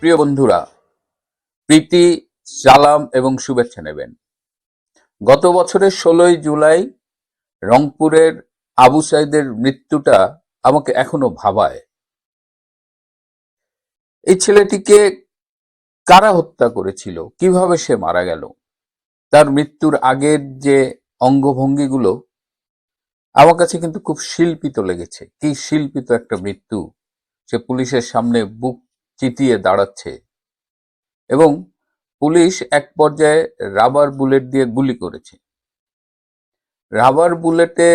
প্রিয় বন্ধুরা, প্রীতি, সালাম এবং শুভেচ্ছা নেবেন। গত বছরের ষোলোই জুলাই রংপুরের আবু সাইদের মৃত্যুটা আমাকে এখনও ভাবায়। এই ছেলেটিকে কারা হত্যা করেছিল? কীভাবে সে মারা গেল? তার মৃত্যুর আগের যে অঙ্গভঙ্গিগুলো আমার কাছে কিন্তু খুব শিল্পিত লেগেছে। কি শিল্পিত একটা মৃত্যু। সে পুলিশের সামনে বুক চিতিয়ে দাঁড়াচ্ছে এবং পুলিশ এক পর্যায়ে রাবার বুলেট দিয়ে গুলি করেছে। রাবার বুলেটে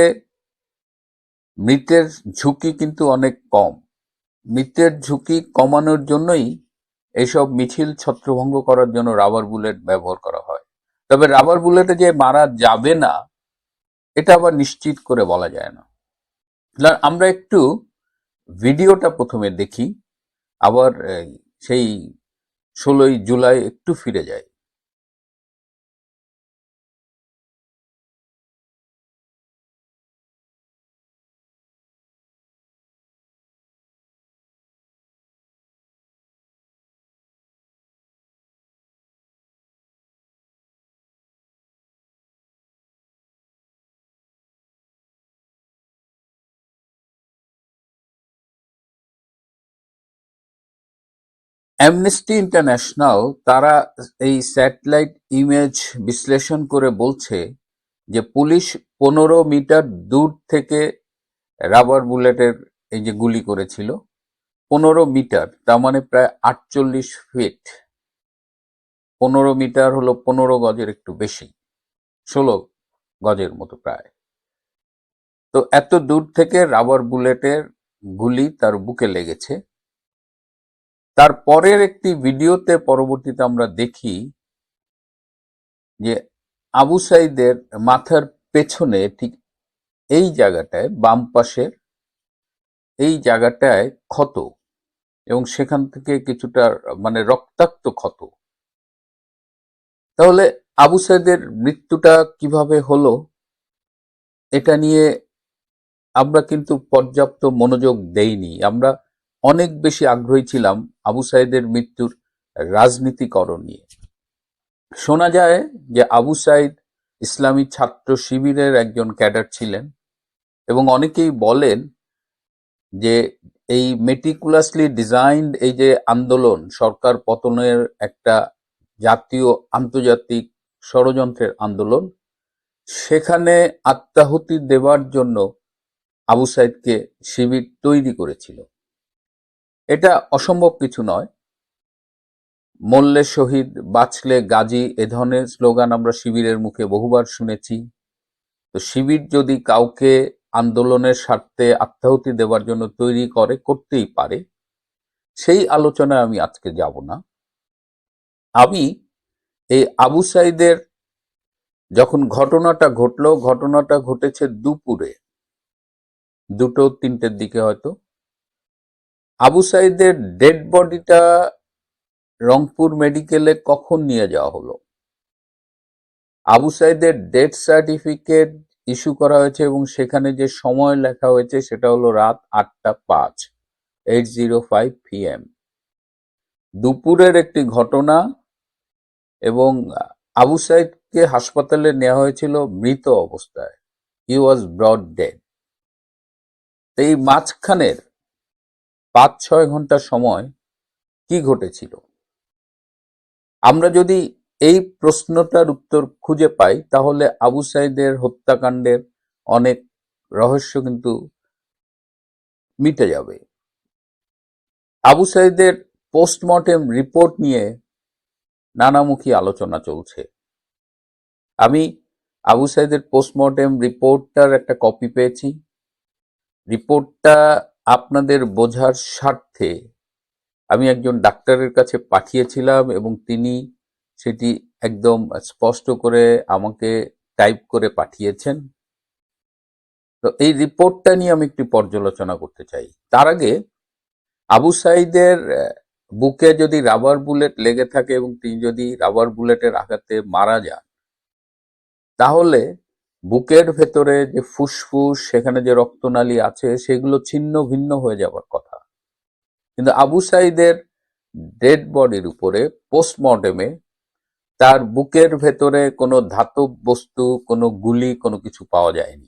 মৃতের ঝুঁকি কিন্তু অনেক কম। মৃতের ঝুঁকি কমানোর জন্যই এইসব মিছিল ছত্রভঙ্গ করার জন্য রাবার বুলেট ব্যবহার করা হয়। তবে রাবার বুলেটে যে মারা যাবে না এটা আবার নিশ্চিত করে বলা যায় না, আমরা একটু ভিডিওটা প্রথমে দেখি। আবার সেই ষোলোই জুলাই একটু ফিরে যায়। অ্যামনেস্টি ইন্টারন্যাশনাল তারা এই স্যাটেলাইট ইমেজ বিশ্লেষণ করে বলছে যে পুলিশ পনেরো মিটার দূর থেকে রাবার বুলেটের এই যে গুলি করেছিল, পনেরো মিটার, তার মানে প্রায় আটচল্লিশ ফিট। পনেরো মিটার হলো পনেরো গজের একটু বেশি, ষোলো গজের মতো প্রায়। তো এত দূর থেকে রাবার বুলেটের গুলি তার বুকে লেগেছে। তার পরের একটি ভিডিওতে পরবর্তীতে আমরা দেখি যে আবু সাইদের মাথার পেছনে ঠিক এই জায়গাটায়, বাম পাশের এই জায়গাটায় ক্ষত এবং সেখান থেকে কিছুটা মানে রক্তাক্ত ক্ষত। তাহলে আবু সাইদের মৃত্যুটা কীভাবে হলো? এটা নিয়ে আমরা কিন্তু পর্যাপ্ত মনোযোগ দেইনি। আমরা অনেক বেশি আগ্রহী ছিলাম আবু সাইদের মৃত্যুর রাজনীতিকরণ নিয়ে। শোনা যায় যে আবু সাইদ ইসলামী ছাত্র শিবিরের একজন ক্যাডার ছিলেন এবং অনেকেই বলেন যে এই মেটিকুলাসলি ডিজাইনড এই যে আন্দোলন সরকার পতনের একটা জাতীয় আন্তর্জাতিক ষড়যন্ত্রের আন্দোলন, সেখানে আত্মাহুতি দেওয়ার জন্য আবু সাইদকে শিবির তৈরি করেছিল। এটা অসম্ভব কিছু নয়। মল্লে শহীদ, বাঁচলে গাজী, এ ধরনের স্লোগান আমরা শিবিরের মুখে বহুবার শুনেছি। তো শিবির যদি কাউকে আন্দোলনের স্বার্থে আত্মাহুতি দেওয়ার জন্য তৈরি করে, করতেই পারে, সেই আলোচনায় আমি আজকে যাব না। আমি এই আবু সাইদের যখন ঘটনাটা ঘটলো, ঘটনাটা ঘটেছে দুপুরে, দুটো তিনটের দিকে হয়তো। আবু সাইদের ডেড বডিটা রংপুর মেডিকেলে কখন নিয়ে যাওয়া হলো? আবু সাইদের ডেথ সার্টিফিকেট ইস্যু করা হয়েছে এবং সেখানে যে সময় লেখা হয়েছে সেটা হলো রাত আটটা পাঁচ এইট জিরো ফাইভ পিএম দুপুরের একটি ঘটনা এবং আবু সাইদকে হাসপাতালে নেওয়া হয়েছিল মৃত অবস্থায়। হি ওয়াজ ব্রড ডেড এই মাঝখানের পাঁচ ছয় ঘণ্টা সময় কি ঘটেছিল? আমরা যদি এই প্রশ্নটার উত্তর খুঁজে পাই, তাহলে আবু সাইদের হত্যাকাণ্ডের অনেক রহস্য কিন্তু মিটে যাবে। আবু সাইদের পোস্টমর্টেম রিপোর্ট নিয়ে নানামুখী আলোচনা চলছে। আমি আবু সাইদের পোস্টমর্টেম রিপোর্টটার একটা কপি পেয়েছি। রিপোর্টটা আপনাদের বোঝার স্বার্থে আমি একজন ডাক্তারের কাছে পাঠিয়েছিলাম এবং তিনি সেটি একদম স্পষ্ট করে আমাকে টাইপ করে পাঠিয়েছেন। তো এই রিপোর্টটা নিয়ে আমি একটি পর্যালোচনা করতে চাই। তার আগে আবু সাইদের বুকে যদি রাবার বুলেট লেগে থাকে এবং তিনি যদি রাবার বুলেটের আঘাতে মারা যান, তাহলে বুকের ভেতরে যে ফুসফুস, সেখানে যে রক্তনালী আছে, সেগুলো ছিন্ন ভিন্ন হয়ে যাওয়ার কথা। কিন্তু আবু সাইদের ডেড বডির উপরে পোস্টমর্টেমে তার বুকের ভেতরে কোনো ধাতব বস্তু, কোনো গুলি, কোনো কিছু পাওয়া যায়নি।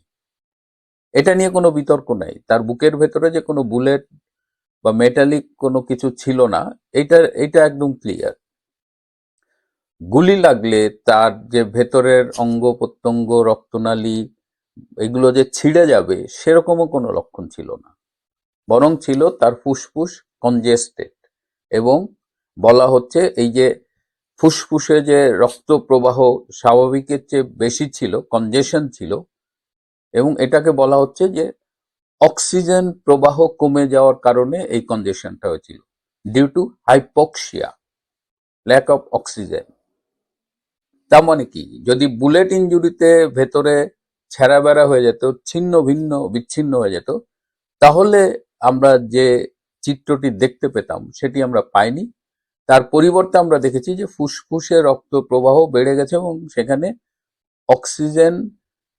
এটা নিয়ে কোনো বিতর্ক নেই। তার বুকের ভেতরে যে কোনো বুলেট বা মেটালিক কোনো কিছু ছিল না, এটা এটা একদম ক্লিয়ার। গুলি লাগলে তার যে ভেতরের অঙ্গ, প্রত্যঙ্গ, রক্তনালী, এগুলো যে ছিঁড়ে যাবে, সেরকমও কোনো লক্ষণ ছিল না। বরং ছিল তার ফুসফুস কনজেস্টেড এবং বলা হচ্ছে এই যে ফুসফুসে যে রক্ত প্রবাহ স্বাভাবিকের চেয়ে বেশি ছিল কনজেশন ছিল এবং এটাকে বলা হচ্ছে যে অক্সিজেন প্রবাহ কমে যাওয়ার কারণে এই কনজেশনটা হয়েছিল due to hypoxia lack of oxygen তার মানে কি? যদি বুলেট ইঞ্জুরিতে ভেতরে ছেঁড়া বেড়া হয়ে যেত, ছিন্ন, ভিন্ন, বিচ্ছিন্ন হয়ে যেত, তাহলে আমরা যে চিত্রটি দেখতে পেতাম সেটি আমরা পাইনি। তার পরিবর্তে আমরা দেখেছি যে ফুসফুসে রক্ত প্রবাহ বেড়ে গেছে এবং সেখানে অক্সিজেন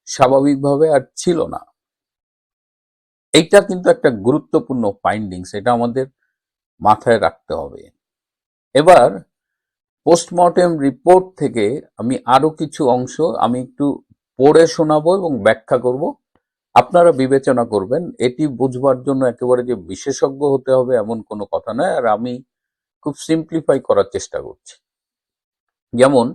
স্বাভাবিকভাবে আর ছিল না। এইটা কিন্তু একটা গুরুত্বপূর্ণ ফাইন্ডিংস এটা আমাদের মাথায় রাখতে হবে। এবার পোস্টমর্টেম রিপোর্ট থেকে আমি আরও কিছু অংশ আমি একটু পড়ে শোনাবো এবং ব্যাখ্যা করব। আপনারা বিবেচনা করবেন, এটি বুঝবার জন্য একেবারে যে বিশেষজ্ঞ হতে হবে এমন কোনো কথা নয়, আর আমি খুব সিম্পলিফাই করার চেষ্টা করছি। যেমন,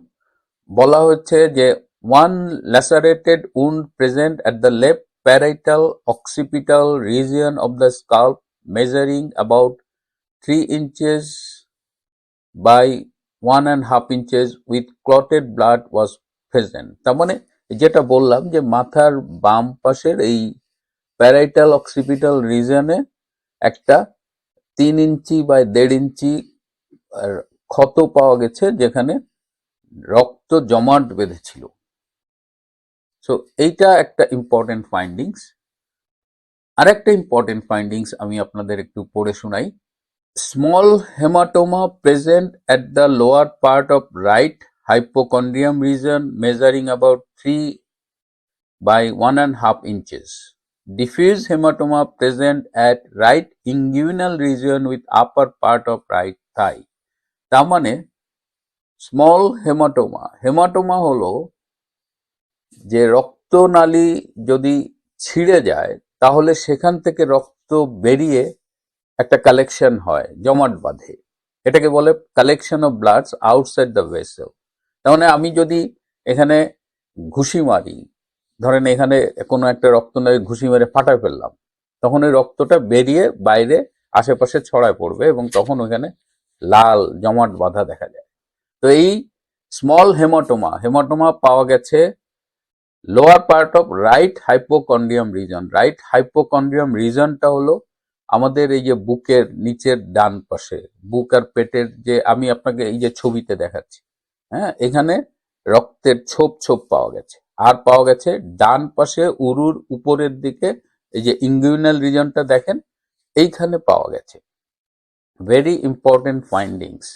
বলা হচ্ছে যে one lacerated wound present at the left parietal occipital region of the scalp measuring about 3 inches by one and half inches with clotted blood was present. তার মানে যেটা বললাম যে মাথার বাম পাশের এই প্যারাইটাল অক্সিপিটাল রিজনে একটা তিন ইঞ্চি বা দেড় ইঞ্চি ক্ষত পাওয়া গেছে যেখানে রক্ত জমাট বেঁধেছিল। সো এইটা একটা ইম্পর্টেন্ট ফাইন্ডিংস আর একটা ইম্পর্টেন্ট ফাইন্ডিংস আমি আপনাদের একটু পড়ে শোনাই। Small hematoma present at the lower part of right hypochondrium region measuring about 3 by 1 and half inches. Diffuse hematoma present at right inguinal region with upper part of right thigh. তার মানে small haematoma haematoma হলো যে রক্তনালী যদি ছিঁড়ে যায় তাহলে সেখান থেকে রক্ত বেরিয়ে একটা কালেকশন হয়, জমাট বাঁধে। এটাকে বলে collection of bloods outside the vessel তার মানে আমি যদি এখানে ঘুষি মারি, ধরেন এখানে কোনো একটা রক্তনালী ঘুষি মেরে ফাটায় ফেললাম, তখন ওই রক্তটা বেরিয়ে বাইরে আশেপাশে ছড়ায় পড়বে এবং তখন ওখানে লাল জমাট বাঁধা দেখা যায়। তো এই স্মল হেমাটোমা হেমাটোমা পাওয়া গেছে lower part of right hypochondrium region right hypochondrium রিজনটা হলো আমাদের এই যে বুকের নিচের ডান পাশে, বুক আর পেটের যে, আমি আপনাকে এই যে ছবিতে দেখাচ্ছি হ্যাঁ এখানে রক্তের ছোপ ছোপ পাওয়া গেছে। আর পাওয়া গেছে ডান পাশে উরুর উপরের দিকে, এই যে ইঙ্গুইনাল রিজনটা দেখেন, এইখানে পাওয়া গেছে। ভেরি ইম্পর্টেন্ট ফাইন্ডিংস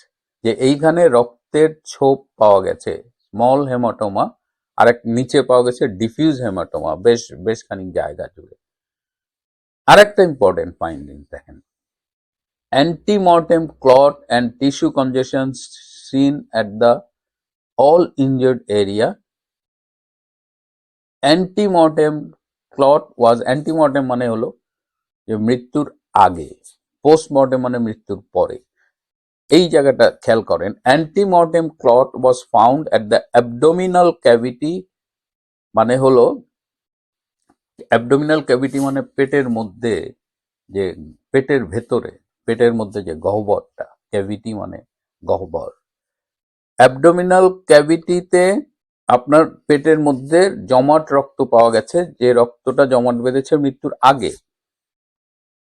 যে এইখানে রক্তের ছোপ পাওয়া গেছে স্মল হেমাটোমা আর এক নিচে পাওয়া গেছে ডিফিউজ হেমাটোমা বেশ বেশ খানিক জায়গা জুড়ে। আর একটা ইম্পর্টেন্ট ফাইন্ডিং দেখেন। Antemortem clot and tissue congestion seen at the all injured area antemortem clot was antemortem মানে হলো যে মৃত্যুর আগে পোস্টমর্টেম মানে মৃত্যুর পরে। এই জায়গাটা খেয়াল করেন antemortem clot was found at the abdominal cavity মানে হলো অ্যাবডোমিনাল ক্যাভিটি মানে পেটের মধ্যে যে পেটের ভেতরে, পেটের মধ্যে যে গহ্বরটা ক্যাভিটি মানে গহ্বর। অ্যাবডোমিনাল ক্যাভিটিতে আপনার পেটের মধ্যে জমাট রক্ত পাওয়া গেছে, যে রক্তটা জমাট বেঁধেছে মৃত্যুর আগে।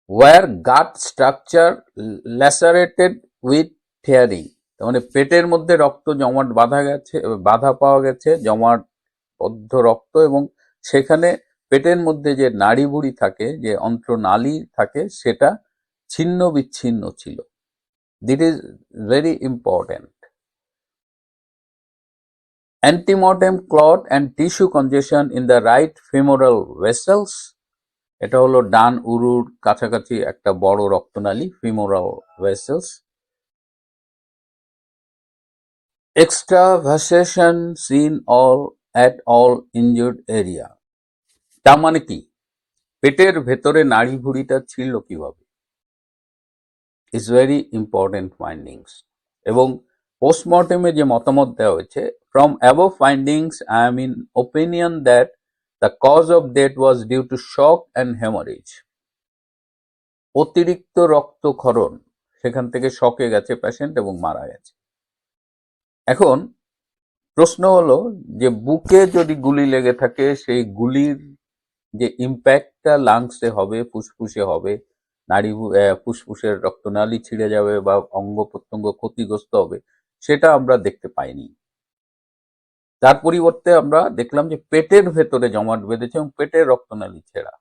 War gut structure lacerated with তার মানে পেটের মধ্যে রক্ত জমাট বাঁধা গেছে, বাধা পাওয়া গেছে জমাট বদ্ধ রক্ত এবং সেখানে পেটের মধ্যে যে নাড়ি বুড়ি থাকে, যে অন্ত্রনালী থাকে, সেটা ছিন্ন বিচ্ছিন্ন ছিল। This is very important antemortem clot and tissue congestion in the right femoral vessels এটা হলো ডান, উরুর কাছাকাছি একটা বড় রক্তনালী femoral vessels extravasation seen all, at all injured area তার মানে কি? পেটের ভেতরে নাড়ি ভুড়িটা ছিল কীভাবে? ইজ ভেরি ইম্পর্টেন্ট ফাইন্ডিংস এবং পোস্টমর্টেমে যে মতামত দেওয়া হয়েছে from above findings I am in opinion that the cause of death was due to shock and hemorrhage অতিরিক্ত রক্তক্ষরণ, সেখান থেকে শকে গেছে পেশেন্ট এবং মারা গেছে। এখন প্রশ্ন হলো যে, বুকে যদি গুলি লেগে থাকে, সেই গুলির যে ইম্প্যাক্টটা লাংসে হবে, ফুসফুসে হবে নারী ফুসফুসের রক্তনালী ছিঁড়ে যাবে বা অঙ্গ প্রত্যঙ্গ ক্ষতিগ্রস্ত হবে, সেটা আমরা দেখতে পাইনি। তার পরিবর্তে আমরা দেখলাম যে পেটের ভেতরে জমাট বেঁধেছে এবং পেটের রক্তনালী ছেঁড়া।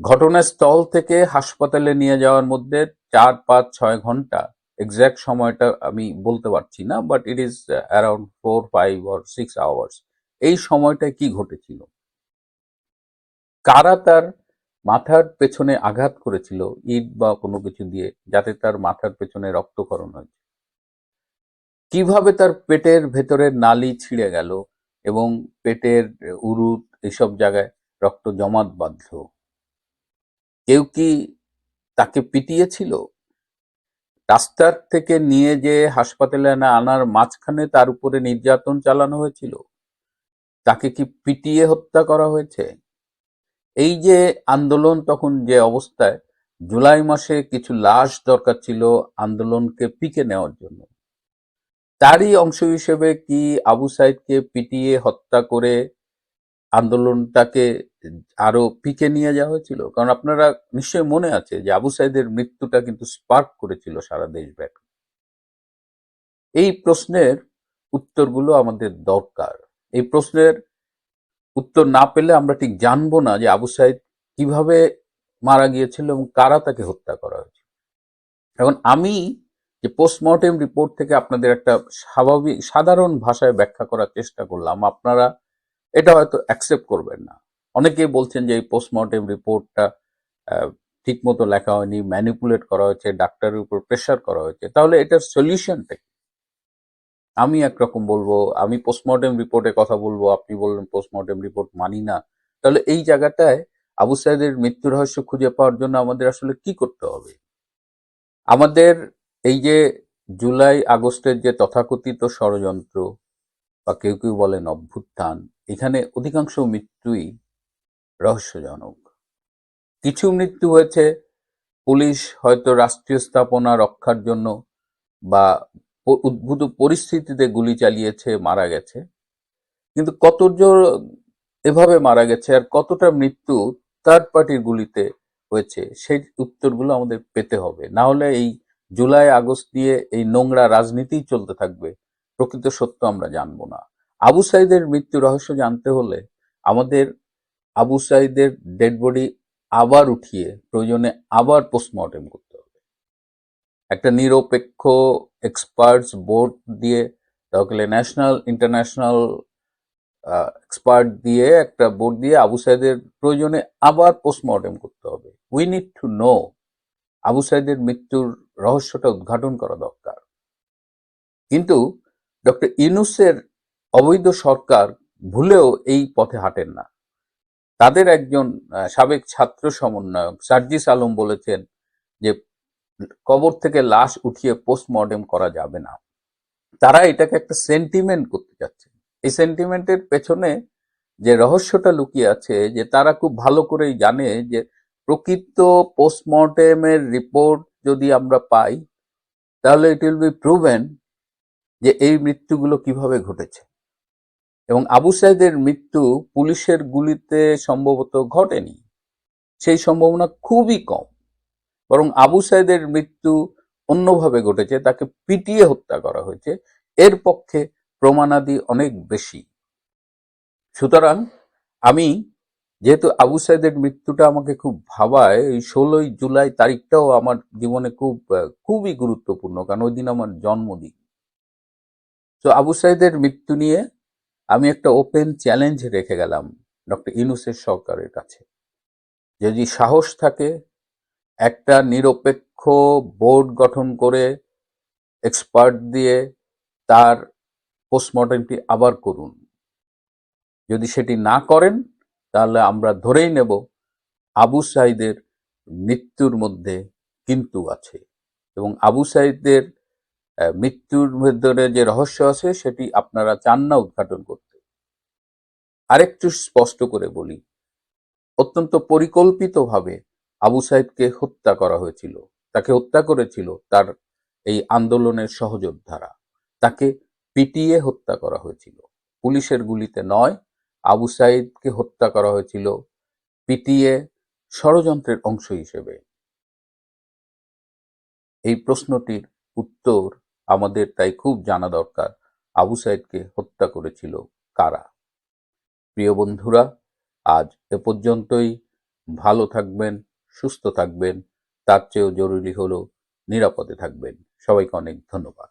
ঘটনাস্থল থেকে হাসপাতালে নিয়ে যাওয়ার মধ্যে চার, পাঁচ, ছয় ঘণ্টা এক্সাক্ট সময়টা আমি বলতে পারছি না but it is around four five or six hours এই সময়টায় কি ঘটেছিল? কারা তার মাথার পেছনে আঘাত করেছিল, ইট বা কোনো কিছু দিয়ে, যাতে তার মাথার পেছনে রক্তক্ষরণ হয়েছে? কীভাবে তার পেটের ভেতরের নালি ছিঁড়ে গেল এবং পেটের উরুট এসব জায়গায় রক্ত জমাট বাঁধল? কেউ কি তাকে পিটিয়েছিল? রাস্তার থেকে নিয়ে যে হাসপাতালে না আনার মাঝখানে তার উপরে নির্যাতন চালানো হয়েছিল? তাকে কি পিটিয়ে হত্যা করা হয়েছে? এই যে আন্দোলন তখন যে অবস্থায়, জুলাই মাসে কিছু লাশ দরকার ছিল আন্দোলনকে পিকে নেওয়ার জন্য। তারই অংশ হিসেবে কি আবু সাইদকে পিটিয়ে হত্যা করে আন্দোলনটাকে আরও পিকে নিয়ে যাওয়া হয়েছিল? কারণ আপনারা নিশ্চয়ই মনে আছে যে আবু সাইদের মৃত্যুটা কিন্তু স্পার্ক করেছিল সারা দেশব্যাপী। এই প্রশ্নের উত্তরগুলো আমাদের দরকার। এই প্রশ্নের উত্তর না পেলে আমরা ঠিক জানব না যে আবু সাইদ কীভাবে মারা গিয়েছিল এবং কারা তাকে হত্যা করা হয়েছে। এখন আমি যে পোস্টমর্টেম রিপোর্ট থেকে আপনাদের একটা স্বাভাবিক সাধারণ ভাষায় ব্যাখ্যা করার চেষ্টা করলাম, আপনারা এটা হয়তো অ্যাকসেপ্ট করবেন না। অনেকেই বলছেন যে এই পোস্টমর্টেম রিপোর্টটা ঠিক মতো লেখা হয়নি ম্যানিপুলেট করা হয়েছে, ডাক্তারের উপর প্রেশার করা হয়েছে। তাহলে এটার সলিউশনটা কি? আমি একরকম বলব, আমি পোস্টমর্টেম রিপোর্টে কথা বলব, আপনি বললেন পোস্টমর্টেম রিপোর্ট মানি না। তাহলে এই জায়গাটায় আবু সাইদের মৃত্যু রহস্য খুঁজে পাওয়ার জন্য আমাদের আসলে কি করতে হবে? আমাদের এই যে জুলাই আগস্টের যে তথাকথিত ষড়যন্ত্র, বা কেউ কেউ বলেন অভ্যুত্থান, এখানে অধিকাংশ মৃত্যুই রহস্যজনক। কিছু মৃত্যু হয়েছে, পুলিশ হয়তো রাষ্ট্রীয় স্থাপনা রক্ষার জন্য বা উদ্ভূত পরিস্থিতিতে গুলি চালিয়েছে, মারা গেছে। কিন্তু কতজন এভাবে মারা গেছে আর কতটা মৃত্যু থার্ড পার্টির গুলিতে হয়েছে, সেই উত্তরগুলো আমাদের পেতে হবে। না হলে এই জুলাই, আগস্ট দিয়ে এই নোংরা রাজনীতি চলতে থাকবে, প্রকৃত সত্য আমরা জানব না। আবু সাইদের মৃত্যু রহস্য জানতে হলে আমাদের আবু সাইদের ডেড বডি আবার উঠিয়ে প্রয়োজনে আবার পোস্টমর্টেম করতে হবে। একটা নিরপেক্ষ এক্সপার্টস বোর্ড দিয়ে তাহলে ন্যাশনাল ইন্টারন্যাশনাল এক্সপার্ট দিয়ে একটা বোর্ড দিয়ে আবু সাইদের প্রয়োজনে আবার পোস্টমর্টেম করতে হবে। We need to know Abu সাইদের মৃত্যুর রহস্যটা উদ্ঘাটন করা দরকার। কিন্তু ডক্টর ইউনুসের অবৈধ সরকার ভুলেও এই পথে হাঁটেন না। তাদের একজন সাবেক ছাত্র সমন্বয়ক সার্জিস আলম বলেছেন যে কবর থেকে লাশ উঠিয়ে পোস্টমর্টেম করা যাবে না। তারা এটাকে একটা সেন্টিমেন্ট করতে যাচ্ছে। এই সেন্টিমেন্টের পেছনে যে রহস্যটা লুকিয়ে আছে, যে তারা খুব ভালো করেই জানে যে প্রকৃত পোস্টমর্টেমের রিপোর্ট যদি আমরা পাই, তাহলে ইট উইল বি প্রুভেন যে এই মৃত্যুগুলো কীভাবে ঘটেছে। এবং আবু সাইদের মৃত্যু পুলিশের গুলিতে সম্ভবত ঘটেনি। সেই সম্ভাবনা খুবই কম। বরং আবু সাইদের মৃত্যু অন্যভাবে ঘটেছে, তাকে পিটিয়ে হত্যা করা হয়েছে। এর পক্ষে প্রমাণাদি অনেক বেশি। সুতরাং আমি যেহেতু আবু সাইদের মৃত্যুটা আমাকে খুব ভাবায়, এই ষোলোই জুলাই তারিখটাও আমার জীবনে খুব খুবই গুরুত্বপূর্ণ, কারণ ওই দিন আমার জন্মদিন। তো আবু সাইদের মৃত্যু নিয়ে আমি একটা ওপেন চ্যালেঞ্জ রেখে গেলাম, ডক্টর ইনুসের সরকারের কাছে। যদি সাহস থাকে একটা নিরপেক্ষ বোর্ড গঠন করে এক্সপার্ট দিয়ে তার পোস্টমর্টেমটি আবার করুন। যদি সেটি না করেন, তাহলে আমরা ধরেই নেব আবু সাইদের মৃত্যুর মধ্যে কিন্তু আছে এবং আবু সাইদের মৃত্যুর ভেতরে যে রহস্য আছে, সেটি আপনারা চান না উদ্ঘাটন করতে। আরেকটু স্পষ্ট করে বলি, অত্যন্ত পরিকল্পিতভাবে আবু সাইদকে হত্যা করা হয়েছিল। তাকে হত্যা করেছিল তার এই আন্দোলনের সহযোদ্ধারা। তাকে পিটিয়ে হত্যা করা হয়েছিল। পুলিশের গুলিতে নয়, আবু সাইদকে হত্যা করা হয়েছিল পিটিয়ে ষড়যন্ত্রের অংশ হিসেবে। এই প্রশ্নটির উত্তর আমাদের তাই খুব জানা দরকার, আবু সাইদকে হত্যা করেছিল কারা? প্রিয় বন্ধুরা, আজ এ পর্যন্তই। ভালো থাকবেন সুস্থ থাকবেন তার চেয়েও জরুরি হলো নিরাপদে থাকবেন। সবাইকে অনেক ধন্যবাদ।